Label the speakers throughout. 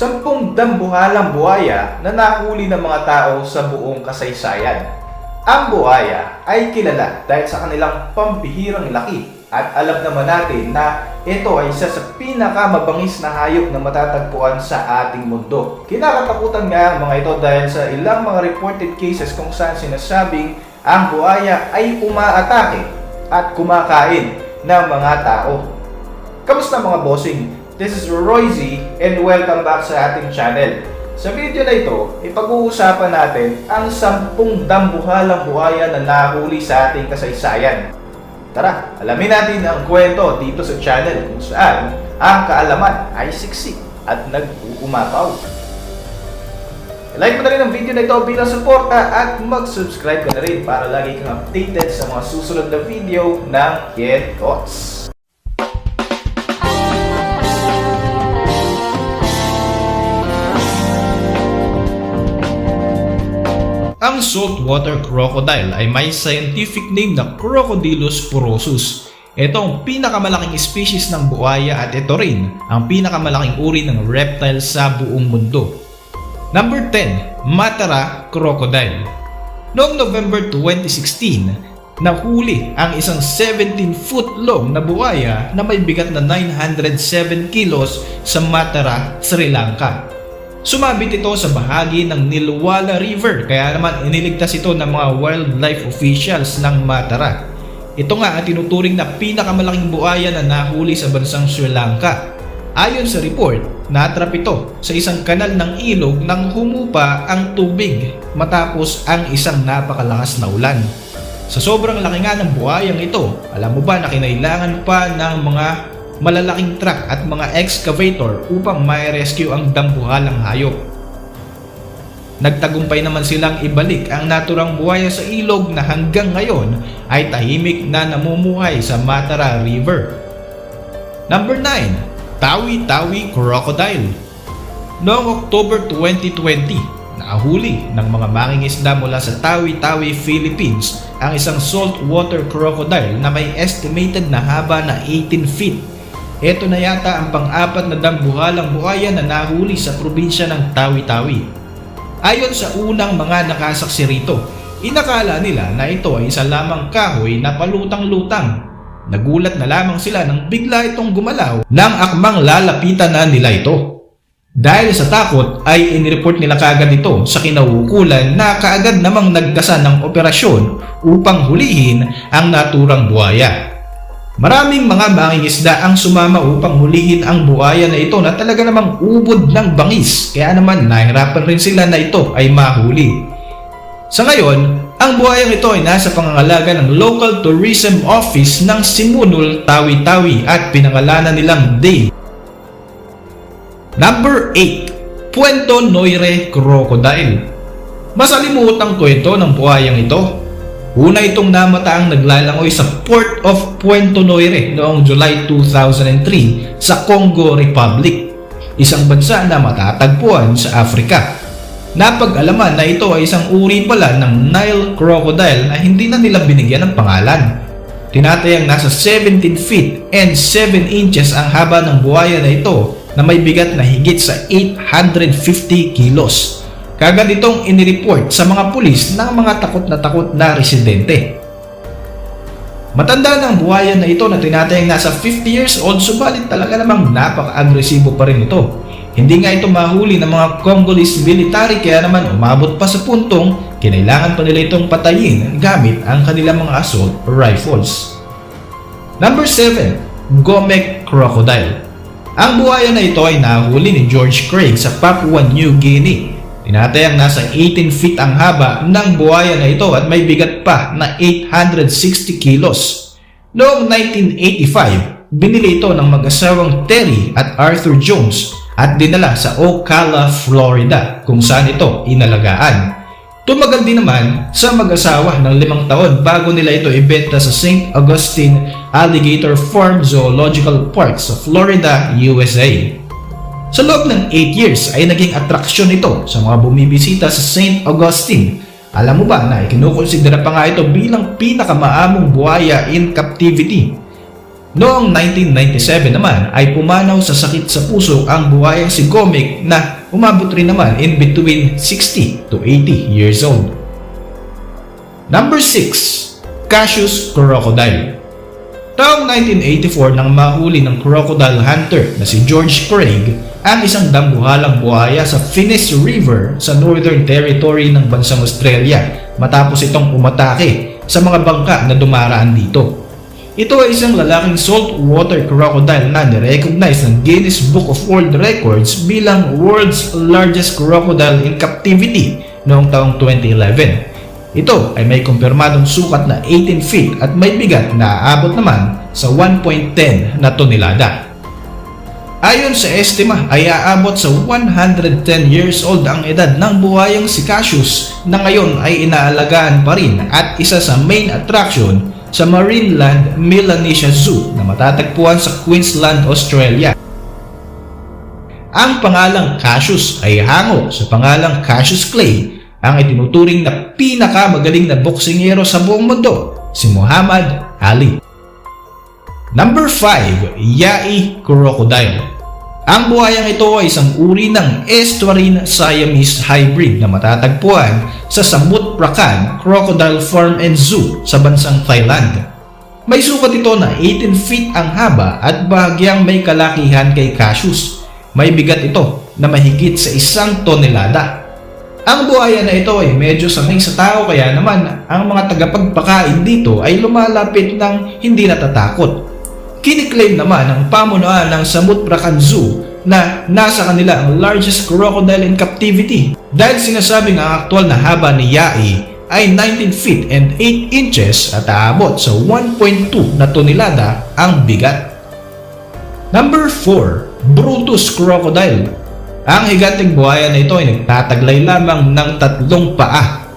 Speaker 1: Sampung dambuhalang buhaya na nahuli ng mga tao sa buong kasaysayan. Ang buhaya ay kilala dahil sa kanilang pambihirang laki at alam naman natin na ito ay isa sa pinakamabangis na hayop na matatagpuan sa ating mundo. Kinakatakutan nga ang mga ito dahil sa ilang mga reported cases kung saan sinasabing ang buhaya ay umaatake at kumakain ng mga tao. Kamusta mga bossing? This is Roy Z and welcome back sa ating channel. Sa video na ito, ipag-uusapan natin ang sampung dambuhalang buhaya na nahuli sa ating kasaysayan. Tara, alamin natin ang kwento dito sa channel kung saan ang kaalaman ay siksik at nag-uumapaw. Like mo na rin ang video na ito bilang suporta at mag-subscribe ka na rin para lagi kang updated sa mga susunod na video ng Kid Thoughts. Ang saltwater crocodile ay may scientific name na Crocodylus porosus. Ito ang pinakamalaking species ng buhaya at ito rin ang pinakamalaking uri ng reptile sa buong mundo. Number 10, Matara Crocodile. Noong November 2016, nahuli ang isang 17-foot long na buhaya na may bigat na 907 kilos sa Matara, Sri Lanka. Sumabit ito sa bahagi ng Nilwala River kaya naman iniligtas ito ng mga wildlife officials ng Matara. Ito nga ang tinuturing na pinakamalaking buhaya na nahuli sa bansang Sri Lanka. Ayon sa report, natrap ito sa isang kanal ng ilog nang humupa ang tubig matapos ang isang napakalakas na ulan. Sa sobrang laki nga ng buhayang ito, alam mo ba na kinailangan pa ng mga malalaking truck at mga excavator upang ma-rescue ang dambuhalang hayop. Nagtagumpay naman silang ibalik ang naturang buhaya sa ilog na hanggang ngayon ay tahimik na namumuhay sa Matara River. Number 9. Tawi-Tawi Crocodile Noong October 2020, nakahuli ng mga mangingisda mula sa Tawi-Tawi, Philippines ang isang saltwater crocodile na may estimated na haba na 18 feet ito na yata ang pang-apat na dambuhalang buhaya na nahuli sa probinsya ng Tawi-Tawi. Ayon sa unang mga nakasaksi rito, inakala nila na ito ay isa lamang kahoy na palutang-lutang. Nagulat na lamang sila nang bigla itong gumalaw nang akmang lalapitan na nila ito. Dahil sa takot ay inireport nila kaagad ito sa kinauukulan na kaagad namang nagkasan ng operasyon upang hulihin ang naturang buhaya. Maraming mga mangingisda ang sumama upang hulihin ang buhaya na ito na talaga namang ubod ng bangis kaya naman nahirapan rin sila na ito ay mahuli. Sa ngayon, ang buhayang ito ay nasa pangangalaga ng Local Tourism Office ng Simunul, Tawi-Tawi at pinangalanan nilang Day. Number 8. Puento Noire Crocodile Masalimutang kwento ng buhayang ito Una itong namataang naglalangoy sa Port of Puerto Noire noong July 2003 sa Congo Republic, isang bansa na matatagpuan sa Africa. Napag-alaman na ito ay isang uri pala ng Nile crocodile na hindi na nila binigyan ng pangalan. Tinatayang nasa 17 feet and 7 inches ang haba ng buhaya na ito na may bigat na higit sa 850 kilos. Kagad itong inireport sa mga pulis ng mga takot na takot na residente. Matanda ng buhaya na ito na tinatayang nasa 50 years old subalit talaga namang napaka-agresibo pa rin ito. Hindi nga ito mahuli ng mga Congolese military kaya naman umabot pa sa puntong kinailangan pa nila itong patayin gamit ang kanilang mga assault rifles. Number 7. Gomek Crocodile Ang buhaya na ito ay nahuli ni George Craig sa Papua New Guinea Tinatayang nasa 18 feet ang haba ng buhaya na ito at may bigat pa na 860 kilos. Noong 1985, binili ito ng mag-asawang Terry at Arthur Jones at dinala sa Ocala, Florida kung saan ito inalagaan. Tumagal din naman sa mag-asawa ng limang taon bago nila ito ibenta sa St. Augustine Alligator Farm Zoological Park sa Florida, USA. Sa loob ng 8 years ay naging atraksyon ito sa mga bumibisita sa St. Augustine. Alam mo ba na ikinukonsidera pa nga ito bilang pinakamaamong buhaya in captivity? Noong 1997 naman ay pumanaw sa sakit sa puso ang buhayang si Gomek na umabot rin naman in between 60 to 80 years old. Number 6. Cassius Crocodile Taong 1984 nang mahuli ng crocodile hunter na si George Craig ang isang dambuhalang buhaya sa Finniss River sa Northern Territory ng bansang Australia matapos itong umatake sa mga bangka na dumaraan dito. Ito ay isang lalaking saltwater crocodile na nirecognize ng Guinness Book of World Records bilang world's largest crocodile in captivity noong taong 2011. Ito ay may kumpirmadong sukat na 18 feet at may bigat na aabot naman sa 1.10 na tonelada. Ayon sa estima ay aabot sa 110 years old ang edad ng buhayang si Cassius na ngayon ay inaalagaan pa rin at isa sa main attraction sa Marineland Melanesia Zoo na matatagpuan sa Queensland, Australia. Ang pangalang Cassius ay hango sa pangalang Cassius Clay ang itinuturing na pinakamagaling na boksingero sa buong mundo, si Muhammad Ali. Number 5, Yai Crocodile. Ang buhayang ito ay isang uri ng estuarine Siamese hybrid na matatagpuan sa Samut Prakan Crocodile Farm and Zoo sa bansang Thailand. May sukat ito na 18 feet ang haba at bahagyang may kalakihan kay Cassius. May bigat ito na mahigit sa isang tonelada. Ang buhaya na ito ay medyo sanay sa tao kaya naman ang mga tagapagpakain dito ay lumalapit ng hindi natatakot. Kiniklaim naman ng pamunuan ng Samut Prakan Zoo na nasa kanila ang largest crocodile in captivity dahil sinasabing ang aktual na haba ni Yai ay 19 feet and 8 inches at aabot sa 1.2 na tonelada ang bigat. Number 4. Brutus Crocodile ang higanting buhaya na ito ay nagtataglay lamang ng tatlong paa.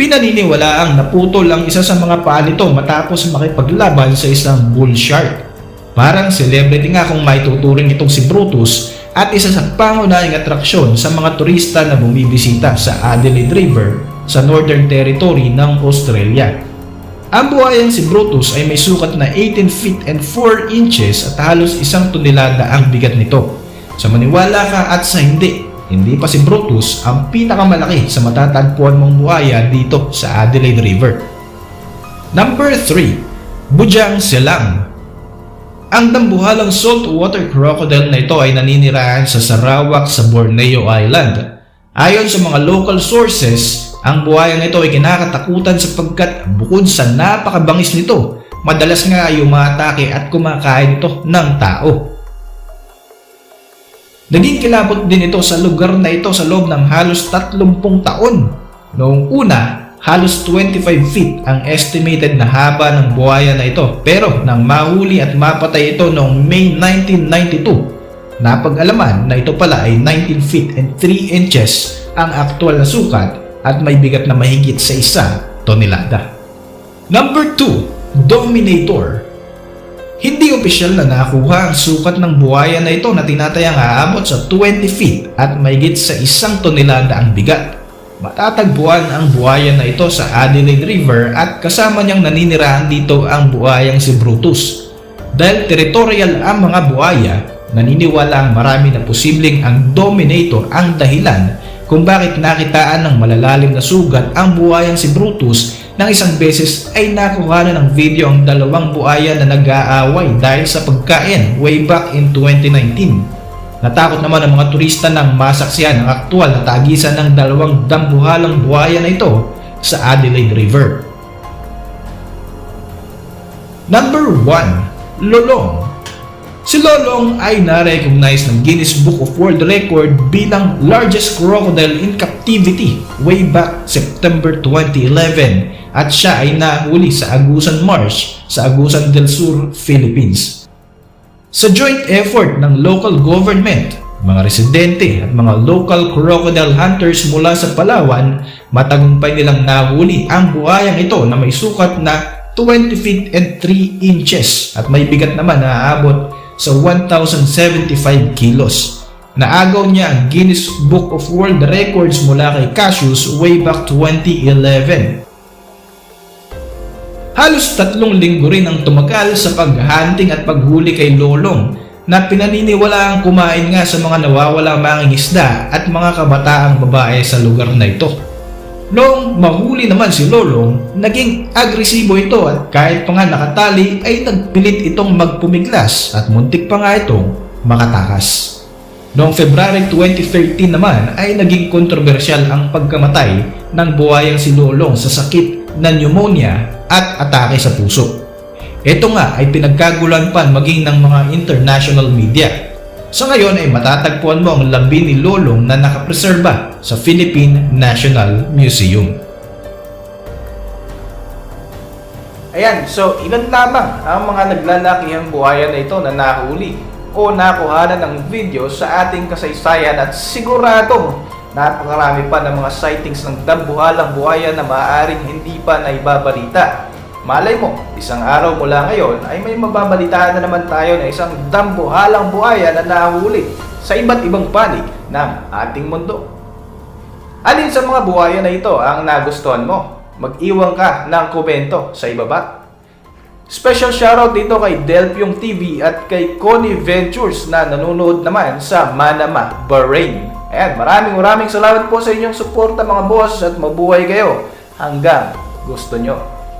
Speaker 1: Pinaniniwala ang naputol ang isa sa mga paa nito matapos makipaglaban sa isang bull shark. Parang celebrity nga kung may tuturing itong si Brutus at isa sa pangunahing atraksyon sa mga turista na bumibisita sa Adelaide River sa Northern Territory ng Australia. Ang buhayang si Brutus ay may sukat na 18 feet and 4 inches at halos isang tonelada ang bigat nito. Sa maniwala ka at sa hindi, hindi pa si Brutus ang pinakamalaki sa matatagpuan mong buhaya dito sa Adelaide River. Number 3. Bujang Selang Ang dambuhalang saltwater crocodile na ito ay naninirahan sa Sarawak sa Borneo Island. Ayon sa mga local sources, ang buhayang ito ay kinakatakutan sapagkat bukod sa napakabangis nito, madalas nga ay umatake at kumakain ito ng tao. Naging kilabot din ito sa lugar na ito sa loob ng halos 30 taon. Noong una, halos 25 feet ang estimated na haba ng buhaya na ito pero nang mahuli at mapatay ito noong May 1992, napag-alaman na ito pala ay 19 feet and 3 inches ang aktual na sukat at may bigat na mahigit sa isa tonelada. Number 2, Dominator hindi opisyal na nakuha ang sukat ng buhaya na ito na tinatayang aabot sa 20 feet at mayigit sa isang tonelada ang bigat. Matatagpuan ang buhaya na ito sa Adelaide River at kasama niyang naninirahan dito ang buhayang si Brutus. Dahil territorial ang mga buhaya, naniniwala ang marami na posibleng ang Dominator ang dahilan kung bakit nakitaan ng malalalim na sugat ang buhayang si Brutus nang isang beses ay nakuha na ng video ang dalawang buaya na nag-aaway dahil sa pagkain way back in 2019. Natakot naman ang mga turista nang masaksihan ang aktual na tagisan ng dalawang dambuhalang buhaya na ito sa Adelaide River. Number 1. Lolong Si Lolong ay na-recognize ng Guinness Book of World Record bilang largest crocodile in captivity way back September 2011 at siya ay nahuli sa Agusan Marsh sa Agusan del Sur, Philippines. Sa joint effort ng local government, mga residente at mga local crocodile hunters mula sa Palawan, matagumpay nilang nahuli ang buhayang ito na may sukat na 20 feet and 3 inches at may bigat naman na aabot sa 1,075 kilos. Naagaw niya ang Guinness Book of World Records mula kay Cassius way back 2011. Halos tatlong linggo rin ang tumagal sa paghahunting at paghuli kay Lolong na pinaniniwalaang kumain nga sa mga nawawalang manging isda at mga kabataang babae sa lugar na ito. Noong mahuli naman si Lolong, naging agresibo ito at kahit pa nga nakatali ay nagpilit itong magpumiglas at muntik pa nga itong makatakas. Noong February 2013 naman ay naging kontrobersyal ang pagkamatay ng buhayang si Lolong sa sakit na pneumonia at atake sa puso. Ito nga ay pinagkagulan pa maging ng mga international media. Sa ngayon ay matatagpuan mo ang labi ni Lolong na nakapreserba sa Philippine National Museum. Ayan, so ilan lamang ang mga naglalakihang buhaya na ito na nahuli o nakuhanan ng video sa ating kasaysayan at siguradong napakarami pa ng mga sightings ng dambuhalang buhaya na maaaring hindi pa naibabalita. Malay mo, isang araw mula ngayon ay may mababalitaan na naman tayo na isang dambuhalang buhaya na nahuli sa iba't ibang panig ng ating mundo. Alin sa mga buhaya na ito ang nagustuhan mo? Mag-iwan ka ng komento sa ibaba. Special shoutout dito kay Delpiong TV at kay Connie Ventures na nanonood naman sa Manama, Bahrain. Ayan, maraming maraming salamat po sa inyong suporta mga boss at mabuhay kayo hanggang gusto nyo.